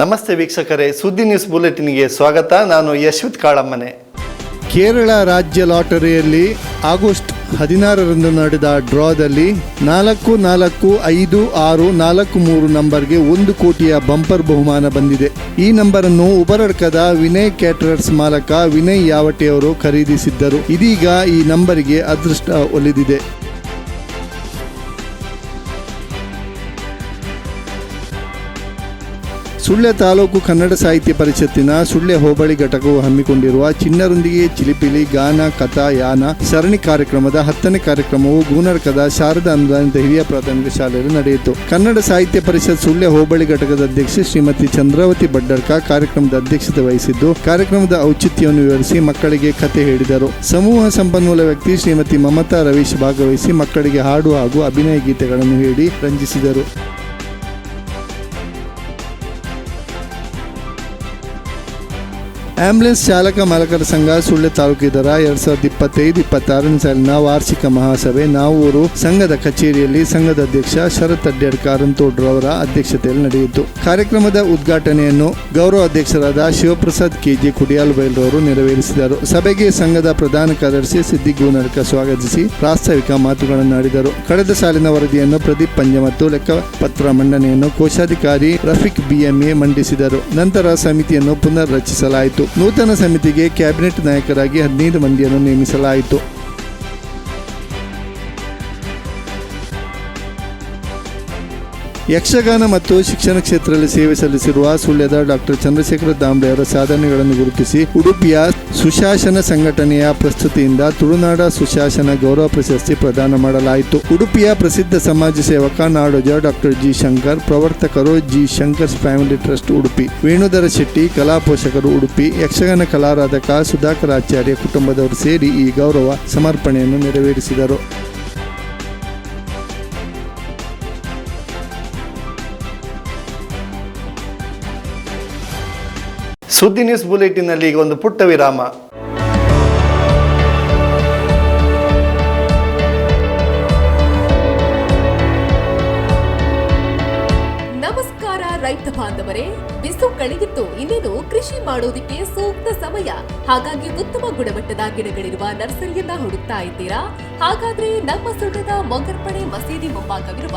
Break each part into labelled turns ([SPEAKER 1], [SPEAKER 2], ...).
[SPEAKER 1] ನಮಸ್ತೆ ವೀಕ್ಷಕರೇ, ಸುದ್ದಿ ನ್ಯೂಸ್ ಬುಲೆಟಿನ್ಗೆ ಸ್ವಾಗತ. ನಾನು ಯಶ್ವಿತ್ ಕಾಳಮ್ಮನೆ.
[SPEAKER 2] ಕೇರಳ ರಾಜ್ಯ ಲಾಟರಿಯಲ್ಲಿ ಆಗಸ್ಟ್ ಹದಿನಾರರಂದು ನಡೆದ ಡ್ರಾದಲ್ಲಿ ನಾಲ್ಕು ನಾಲ್ಕು ಐದು ಆರು ನಾಲ್ಕು ಮೂರು ನಂಬರ್ಗೆ ಒಂದು ಕೋಟಿಯ ಬಂಪರ್ ಬಹುಮಾನ ಬಂದಿದೆ. ಈ ನಂಬರನ್ನು ಉಬರಡ್ಕದ ವಿನಯ್ ಕ್ಯಾಟರರ್ಸ್ ಮಾಲಕ ವಿನಯ್ ಯಾವಟೆಯವರು ಖರೀದಿಸಿದ್ದರು. ಇದೀಗ ಈ ನಂಬರಿಗೆ ಅದೃಷ್ಟ ಒಲಿದಿದೆ. ಸುಳ್ಯ ತಾಲೂಕು ಕನ್ನಡ ಸಾಹಿತ್ಯ ಪರಿಷತ್ತಿನ ಸುಳ್ಯ ಹೋಬಳಿ ಘಟಕವು ಹಮ್ಮಿಕೊಂಡಿರುವ ಚಿನ್ನರೊಂದಿಗೆ ಚಿಲಿಪಿಲಿ, ಗಾನ, ಕಥಾ, ಯಾನ, ಸರಣಿ ಕಾರ್ಯಕ್ರಮದ ಹತ್ತನೇ ಕಾರ್ಯಕ್ರಮವು ಗೂನರಕದ ಶಾರದಾ ಅನುದಾನಿತ ಹಿರಿಯ ಪ್ರಾಥಮಿಕ ಶಾಲೆಯಲ್ಲಿ ನಡೆಯಿತು. ಕನ್ನಡ ಸಾಹಿತ್ಯ ಪರಿಷತ್ ಸುಳ್ಯ ಹೋಬಳಿ ಘಟಕದ ಅಧ್ಯಕ್ಷೆ ಶ್ರೀಮತಿ ಚಂದ್ರಾವತಿ ಬಡ್ಡರ್ಕ ಕಾರ್ಯಕ್ರಮದ ಅಧ್ಯಕ್ಷತೆ ವಹಿಸಿದ್ದು, ಕಾರ್ಯಕ್ರಮದ ಔಚಿತ್ಯವನ್ನು ವಿವರಿಸಿ ಮಕ್ಕಳಿಗೆ ಕತೆ ಹೇಳಿದರು. ಸಮೂಹ ಸಂಪನ್ಮೂಲ ವ್ಯಕ್ತಿ ಶ್ರೀಮತಿ ಮಮತಾ ರವೀಶ್ ಭಾಗವಹಿಸಿ ಮಕ್ಕಳಿಗೆ ಹಾಡು ಹಾಗೂ ಅಭಿನಯ ಗೀತೆಗಳನ್ನು ಹೇಳಿ ರಂಜಿಸಿದರು. ಆಂಬ್ಯುಲೆನ್ಸ್ ಚಾಲಕ ಮಾಲಕರ ಸಂಘ ಸುಳ್ಯ ತಾಲೂಕಿದರ ಎರಡ್ ಸಾವಿರದ ಇಪ್ಪತ್ತೈದು, ಇಪ್ಪತ್ತಾರನೇ ಸಾಲಿನ ವಾರ್ಷಿಕ ಮಹಾಸಭೆ ನಾವೂರು ಸಂಘದ ಕಚೇರಿಯಲ್ಲಿ ಸಂಘದ ಅಧ್ಯಕ್ಷ ಶರತ್ ಅಡ್ಯಡ್ ಕಾರಂತೋಡ್ರವರ ಅಧ್ಯಕ್ಷತೆಯಲ್ಲಿ ನಡೆಯಿತು. ಕಾರ್ಯಕ್ರಮದ ಉದ್ಘಾಟನೆಯನ್ನು ಗೌರವ ಅಧ್ಯಕ್ಷರಾದ ಶಿವಪ್ರಸಾದ್ ಕೆಜಿ ಕುಡಿಯಾಲ್ ಬೈಲ್ರವರು ನೆರವೇರಿಸಿದರು. ಸಭೆಗೆ ಸಂಘದ ಪ್ರಧಾನ ಕಾರ್ಯದರ್ಶಿ ಸಿದ್ದಿ ಗೂನರ್ಕ ಸ್ವಾಗತಿಸಿ ಪ್ರಾಸ್ತಾವಿಕ ಮಾತುಗಳನ್ನಾಡಿದರು. ಕಳೆದ ಸಾಲಿನ ವರದಿಯನ್ನು ಪ್ರದೀಪ್ ಪಂಜ ಮತ್ತು ಲೆಕ್ಕಪತ್ರ ಮಂಡನೆಯನ್ನು ಕೋಶಾಧಿಕಾರಿ ರಫೀಕ್ ಬಿಎಂಎ ಮಂಡಿಸಿದರು. ನಂತರ ಸಮಿತಿಯನ್ನು ಪುನರ್ ರಚಿಸಲಾಯಿತು. ನೂತನ ಸಮಿತಿಗೆ ಕ್ಯಾಬಿನೆಟ್ ನಾಯಕರಾಗಿ ಹದಿನೈದು ಮಂದಿಯನ್ನು ನೇಮಿಸಲಾಯಿತು. ಯಕ್ಷಗಾನ ಮತ್ತು ಶಿಕ್ಷಣ ಕ್ಷೇತ್ರದಲ್ಲಿ ಸೇವೆ ಸಲ್ಲಿಸಿರುವ ಸುಳ್ಯದ ಡಾಕ್ಟರ್ ಚಂದ್ರಶೇಖರ ದಾಂಬೆ ಅವರ ಸಾಧನೆಗಳನ್ನು ಗುರುತಿಸಿ ಉಡುಪಿಯ ಸುಶಾಸನ ಸಂಘಟನೆಯ ಪ್ರಸ್ತುತಿಯಿಂದ ತುಳುನಾಡ ಸುಶಾಸನ ಗೌರವ ಪ್ರಶಸ್ತಿ ಪ್ರದಾನ ಮಾಡಲಾಯಿತು. ಉಡುಪಿಯ ಪ್ರಸಿದ್ಧ ಸಮಾಜ ಸೇವಕ Nadoja doctor G Shankar, ಪ್ರವರ್ತಕರು G Shankar's family trust Udupi, Venudhara Shetty, ಕಲಾ ಪೋಷಕರು ಉಡುಪಿ, ಯಕ್ಷಗಾನ ಕಲಾರಾಧಕ ಸುಧಾಕರ್ ಆಚಾರ್ಯ ಕುಟುಂಬದವರು ಸೇರಿ ಈ ಗೌರವ ಸಮರ್ಪಣೆಯನ್ನು ನೆರವೇರಿಸಿದರು.
[SPEAKER 1] ಸುದ್ದಿ ನ್ಯೂಸ್ ಬುಲೆಟಿನಲ್ಲಿ ಈಗ ಒಂದು ಪುಟ್ಟ ವಿರಾಮ.
[SPEAKER 3] ನಮಸ್ಕಾರ ರೈತ ಬಾಂಧವರೇ, ಬಿಸು ಕಳೆದಿತ್ತು, ಇನ್ನೇನು ಕೃಷಿ ಮಾಡೋದಿಕ್ಕೆ ಸೂಕ್ತ ಸಮಯ. ಹಾಗಾಗಿ ಉತ್ತಮ ಗುಣಮಟ್ಟದ ಗಿಡಗಳಿರುವ ನರ್ಸರಿಯನ್ನ ಹುಡುಕ್ತಾ ಇದ್ದೀರಾ? ಹಾಗಾದ್ರೆ ನಮ್ಮ ಸುಳ್ಯದ ಮೊಗರ್ಪಣೆ ಮಸೀದಿ ಮುಂಭಾಗವಿರುವ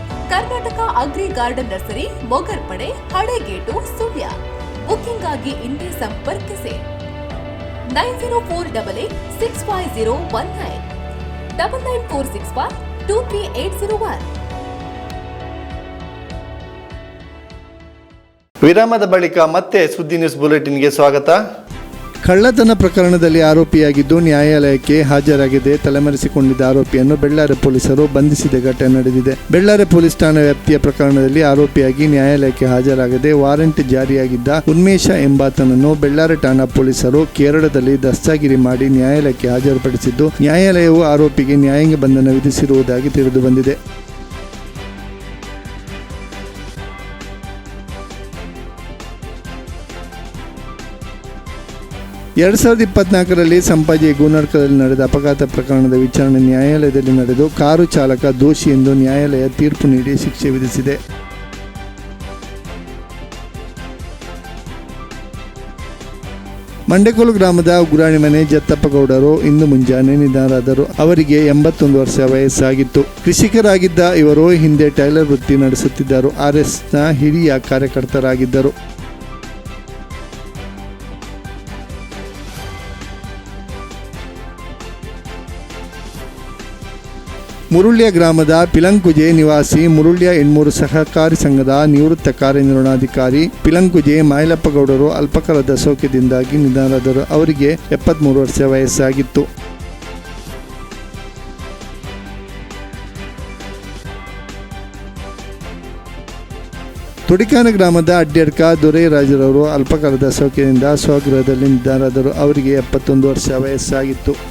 [SPEAKER 3] Karnataka agri garden nursery Mogarpade Halegate, Sullia. Booking ಆಗಿ ಇಂದೇ ಸಂಪರ್ಕಿಸಿ. Nine zero four double eight six five zero one nine. Double nine four six five two three eight zero one.
[SPEAKER 1] ವಿರಾಮದ ಬಳಿಕ ಮತ್ತೆ ಸುದ್ದಿ ನ್ಯೂಸ್ ಬುಲೆಟಿನ್ಗೆ ಸ್ವಾಗತ.
[SPEAKER 2] ಕಳ್ಳತನ ಪ್ರಕರಣದಲ್ಲಿ ಆರೋಪಿಯಾಗಿದ್ದು ನ್ಯಾಯಾಲಯಕ್ಕೆ ಹಾಜರಾಗಿದೆ ತಲೆಮರೆಸಿಕೊಂಡಿದ್ದ ಆರೋಪಿಯನ್ನು ಬೆಳ್ಳಾರೆ ಪೊಲೀಸರು ಬಂಧಿಸಿದ ಘಟನೆ ನಡೆದಿದೆ. ಬೆಳ್ಳಾರೆ ಪೊಲೀಸ್ ಠಾಣಾ ವ್ಯಾಪ್ತಿಯ ಪ್ರಕರಣದಲ್ಲಿ ಆರೋಪಿಯಾಗಿ ನ್ಯಾಯಾಲಯಕ್ಕೆ ಹಾಜರಾಗದೆ ವಾರೆಂಟ್ ಜಾರಿಯಾಗಿದ್ದ ಉನ್ಮೇಷ ಎಂಬಾತನನ್ನು ಬೆಳ್ಳಾರೆ ಠಾಣಾ ಪೊಲೀಸರು ಕೇರಳದಲ್ಲಿ ದಸ್ತಾಗಿರಿ ಮಾಡಿ ನ್ಯಾಯಾಲಯಕ್ಕೆ ಹಾಜರುಪಡಿಸಿದ್ದು, ನ್ಯಾಯಾಲಯವು ಆರೋಪಿಗೆ ನ್ಯಾಯಾಂಗ ಬಂಧನ ವಿಧಿಸಿರುವುದಾಗಿ ತಿಳಿದು ಎರಡ್ ಸಾವಿರದ ಇಪ್ಪತ್ನಾಲ್ಕರಲ್ಲಿ ಸಂಪಾಜಿ ಗುಣರ್ಕದಲ್ಲಿ ನಡೆದ ಅಪಘಾತ ಪ್ರಕರಣದ ವಿಚಾರಣೆ ನ್ಯಾಯಾಲಯದಲ್ಲಿ ನಡೆದು ಕಾರು ಚಾಲಕ ದೋಷಿ ಎಂದು ನ್ಯಾಯಾಲಯ ತೀರ್ಪು ನೀಡಿ ಶಿಕ್ಷೆ ವಿಧಿಸಿದೆ. ಮಂಡೆಕೋಲು ಗ್ರಾಮದ ಉಗ್ರಾಣಿ ಮನೆ ಜತ್ತಪ್ಪ ಗೌಡರು ಇಂದು ಮುಂಜಾನೆ ನಿಧನರಾದರು. ಅವರಿಗೆ ಎಂಬತ್ತೊಂದು ವರ್ಷ ವಯಸ್ಸಾಗಿತ್ತು. ಕೃಷಿಕರಾಗಿದ್ದ ಇವರು ಹಿಂದೆ ಟೈಲರ್ ವೃತ್ತಿ ನಡೆಸುತ್ತಿದ್ದರು. ಆರ್ಎಸ್ನ ಹಿರಿಯ ಕಾರ್ಯಕರ್ತರಾಗಿದ್ದರು. ಮುರುಳ್ಯ ಗ್ರಾಮದ ಪಿಲಂಕುಜೆ ನಿವಾಸಿ ಮುರುಳ್ಯ ಎಣ್ಮೂರು ಸಹಕಾರಿ ಸಂಘದ ನಿವೃತ್ತ ಕಾರ್ಯನಿರ್ವಹಣಾಧಿಕಾರಿ ಪಿಲಂಕುಜೆ ಮೈಲಪ್ಪಗೌಡರು ಅಲ್ಪಕಾಲದ ಸೌಖ್ಯದಿಂದಾಗಿ ನಿಧನರಾದರು. ಅವರಿಗೆ ಎಪ್ಪತ್ತ್ಮೂರು ವರ್ಷ ವಯಸ್ಸಾಗಿತ್ತು. ತುಡಿಕಾನ ಗ್ರಾಮದ ಅಡ್ಡ್ಯಡ್ಕ ದೊರೆರಾಜರವರು ಅಲ್ಪಕಾಲದ ಸೌಖ್ಯದಿಂದ ಸ್ವಗೃಹದಲ್ಲಿ ನಿಧನರಾದರು. ಅವರಿಗೆ ಎಪ್ಪತ್ತೊಂದು ವರ್ಷ ವಯಸ್ಸಾಗಿತ್ತು.